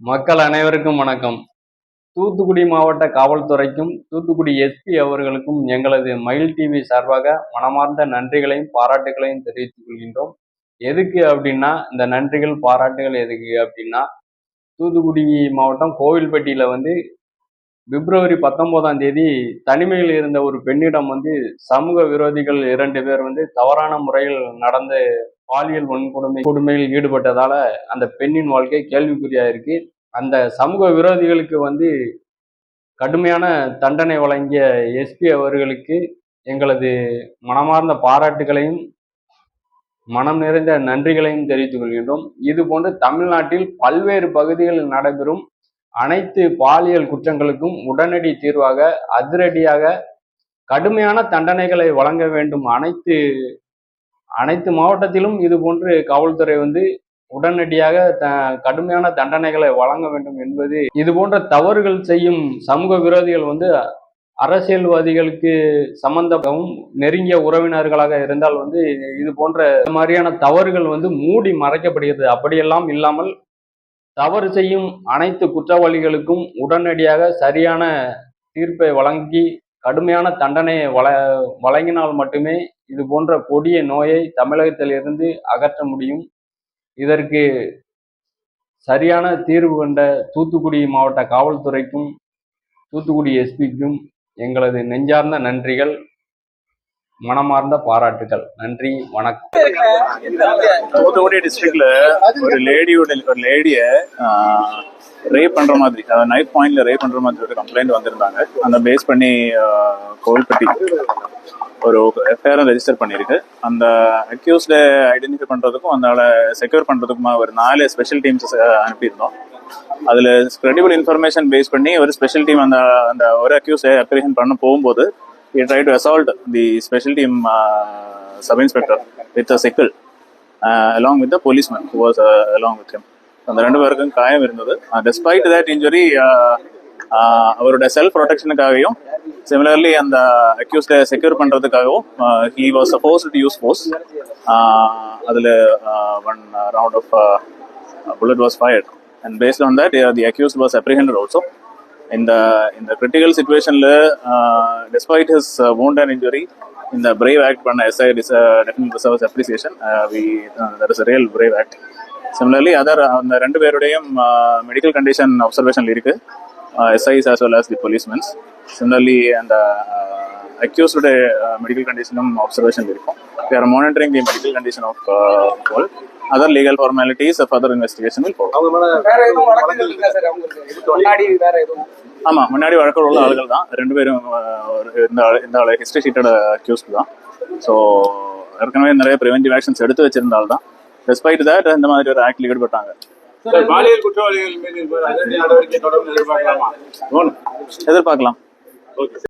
மக்கள் அனைவருக்கும் வணக்கம். தூத்துக்குடி மாவட்ட காவல்துறைக்கும் தூத்துக்குடி எஸ்பி அவர்களுக்கும் எங்களது மயில் டிவி சார்பாக மனமார்ந்த நன்றிகளையும் பாராட்டுகளையும் தெரிவித்துக் கொள்கின்றோம். எதுக்கு அப்படின்னா இந்த நன்றிகள் பாராட்டுகள் எதுக்கு அப்படின்னா தூத்துக்குடி மாவட்டம் கோவில்பட்டியில வந்து பிப்ரவரி பத்தொன்பதாம் தேதி தனிமையில் இருந்த ஒரு பெண்ணிடம் வந்து சமூக விரோதிகள் இரண்டு பேர் வந்து தவறான முறையில் நடந்து பாலியல் வன்கொடுமை கொடுமையில் ஈடுபட்டதால அந்த பெண்ணின் வாழ்க்கை கேள்விக்குறியாயிருக்கு. அந்த சமூக விரோதிகளுக்கு வந்து கடுமையான தண்டனை வழங்கிய எஸ்பி அவர்களுக்கு எங்களது மனமார்ந்த பாராட்டுகளையும் மனம் நிறைந்த நன்றிகளையும் தெரிவித்துக் கொள்கின்றோம். இது போன்று தமிழ்நாட்டில் பல்வேறு பகுதிகளில் நடைபெறும் அனைத்து பாலியல் குற்றங்களுக்கும் உடனடி தீர்வாக அதிரடியாக கடுமையான தண்டனைகளை வழங்க வேண்டும். அனைத்து அனைத்து மாவட்டத்திலும் இது போன்று காவல்துறை வந்து உடனடியாக த கடுமையான தண்டனைகளை வழங்க வேண்டும் என்பது இது போன்ற தவறுகள் செய்யும் சமூக விரோதிகள் வந்து அரசியல்வாதிகளுக்கு சம்பந்தமும் நெருங்கிய உறவினர்களாக இருந்தால் வந்து இது போன்ற மாதிரியான தவறுகள் வந்து மூடி மறைக்கப்படுகிறது. அப்படியெல்லாம் இல்லாமல் தவறு செய்யும் அனைத்து குற்றவாளிகளுக்கும் உடனடியாக சரியான தீர்ப்பை வழங்கி கடுமையான தண்டனையை வழ வழங்கினால் மட்டுமே இது போன்ற கொடிய நோயை தமிழகத்திலிருந்து அகற்ற முடியும். இதற்கு சரியான தீர்வு கண்ட தூத்துக்குடி மாவட்ட காவல்துறைக்கும் தூத்துக்குடி எஸ்பிக்கும் எங்களது நெஞ்சார்ந்த நன்றிகள். மனமார்ந்த பாராட்டுகள் நன்றி வணக்கம். தூத்துக்குடி டிஸ்ட்ரிக்ட்ல ஒரு லேடியோட ஒரு லேடிய ரேப் பண்ற மாதிரி நைட் பாயிண்ட்ல ரேப் பண்ற மாதிரி ஒரு கம்ப்ளைண்ட் வந்திருந்தாங்க. அந்த பேஸ் பண்ணி கோவில்பட்டி ஒரு எஃப்ஐஆர் ரெஜிஸ்டர் பண்ணியிருக்கு. அந்த அக்யூஸ்ட ஐடென்டிஃபை பண்றதுக்கும் அதனால செக்யூர் பண்றதுக்குமா ஒரு நாலு ஸ்பெஷல் டீம்ஸ் அனுப்பியிருந்தோம். அதுல கிரெடிபிள் இன்ஃபர்மேஷன் பேஸ் பண்ணி ஒரு ஸ்பெஷல் டீம் அந்த அந்த ஒரு அக்யூஸ் அப்ரிஹன் பண்ண போகும்போது he tried to assault the special team uh, sub inspector with a sickle uh, along with the policeman who was uh, along with him அந்த ரெண்டு பேருக்கும் காயம் இருந்தது டெஸ்பைட் தட் இன்ஜுரி அவரோட செல்ஃப் ப்ரொடெக்ஷனுக்காகவும் சிமிலர்லி அந்த அக்யூஸ்ட secure பண்றதுக்காகவும் he was supposed to use force அதில் one round of bullet was fired and based on that the accused was apprehended also இந்த இந்த கிரிட்டிக்கல் சுச்சுவேஷன்ல despite his wound and injury இந்த brave act பண்ண SI definite reserves appreciation we that is real brave act similarly other அந்த ரெண்டு பேருடையும் medical condition அப்சர்வேஷன்ல இருக்கு SIs as well as the policemen's similarly அந்த அக்யூஸ்ட மெடிக்கல் கண்டிஷனும் அப்சர்வேஷன்ல இருக்கும். We are monitoring the medical condition of all other legal formalities further investigation will follow. ஆமா முன்னாடி வழக்கில் உள்ள ஆளுகள் தான். ரெண்டு பேரும் இந்த இந்த ஆளு ஹிஸ்டரி ஷீட்டோட அக்யூஸ்ட் தான். ஸோ ஏற்கனவே நிறைய ப்ரிவென்டிவ் ஆக்ஷன்ஸ் எடுத்து வச்சிருந்தால் தான். டெஸ்பைட் தட் இந்த மாதிரி ஒரு ஆக்டில் ஈடுபட்டாங்க. எதிர்பார்க்கலாமா? எதிர்பார்க்கலாம்.